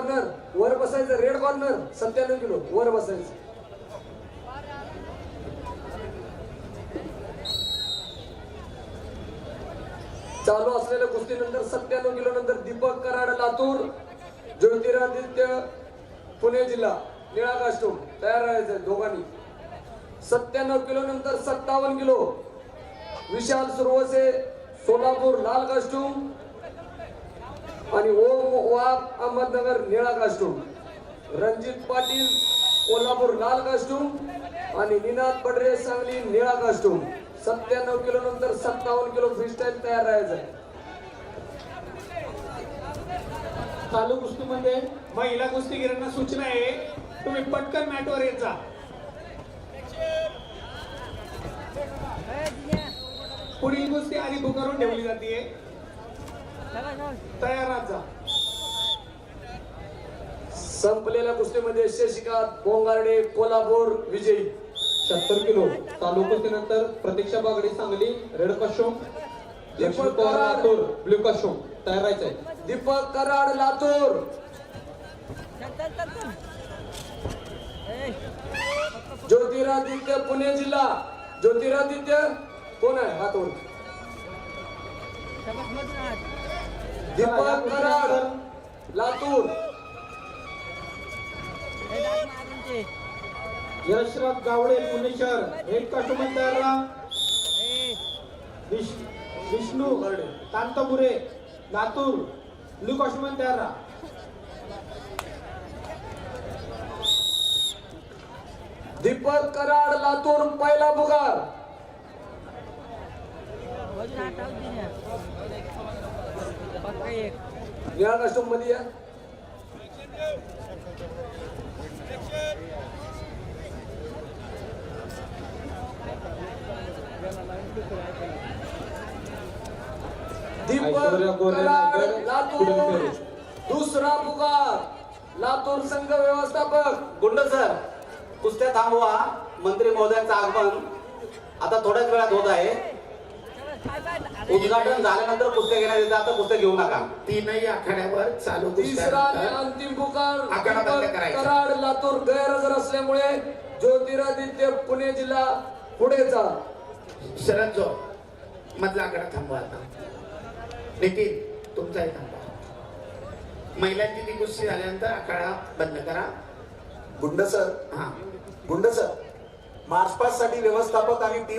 Corner वर बसायचं red corner सत्त्याण्णव किलो वर बसायचं. चालू असलेल्या कुस्तीनंतर सत्त्याण्णव किलो नंतर दीपक कराड लातूर ज्योतिरादित्य पुणे जिल्हा निळा कास्टूम तयार राहायचंय दोघांनी. सत्त्याण्णव किलो नंतर सत्तावन्न किलो विशाल सुरवसे सोलापूर लाल कास्टूम आणि ओम वाघ अहमदनगर निळा कास्टूम रणजित पाटील कोल्हापूर लाल कास्टूम आणि निनाद पडरे सांगली निळा कास्टूम सत्त्याण्णव किलो नंतर सत्तावन्न किलो फ्री स्टाईल तयार राहायचं चालू चालू कुस्तीमध्ये महिला कुस्तीगिरांना सूचना आहे तुम्ही पटकन मॅटवर येत जा. पुढील कुस्ती आधी बुकारून ठेवली जाते तयार राहत जा. संपलेल्या कुस्तीमध्ये शशिकांत बोंगारडे कोल्हापूर विजयी. सत्तर किलो. चालू कुस्तीनंतर प्रतीक्षा बागडे सांगली रेड कशोम पवार लातूर ब्ल्यू कशोम तयार राहायचंय दीपक कराड लातूर. ज्योतिरादित्य पुणे जिल्हा. ज्योतिरादित्य कोण आहे? हातवर दीपक कराड लातूर. यशरथ गावडे पुणे शहर एक कस्टमर विष्णू कांतपुरे लातूर. लू कस्टमर तयार दीपक कराड लातूर पहिला पुकार निळा कास्टूममध्ये या. दुसरा पुकार. लातूर संघ व्यवस्थापक. गुंड सर कुस्त्या थांबवा. मंत्री महोदयांचं आगमन. आता थोड्याच वेळात होत आहे. उद्घाटन झाल्यानंतर कुस्त्या घेण्यात येतं. आता कुस्त्या घेऊ नका. तीनही आखाड्यावर चालू तिसरा आणि अंतिम पुकार आखाडा बंद दीपक करायचा. कराड लातूर गैरहजर असल्यामुळे ज्योतिरादित्य पुणे जिल्हा पुढेचा. शरद जो मधला आकडा थांबवा आता. नितीन तुमचाही थांबवा. महिलांची ती कुस्ती झाल्यानंतर आखाडा बंद करा. गुंड सर. हा. गुंड सर मार्च पास्टसाठी व्यवस्थापक आणि टीम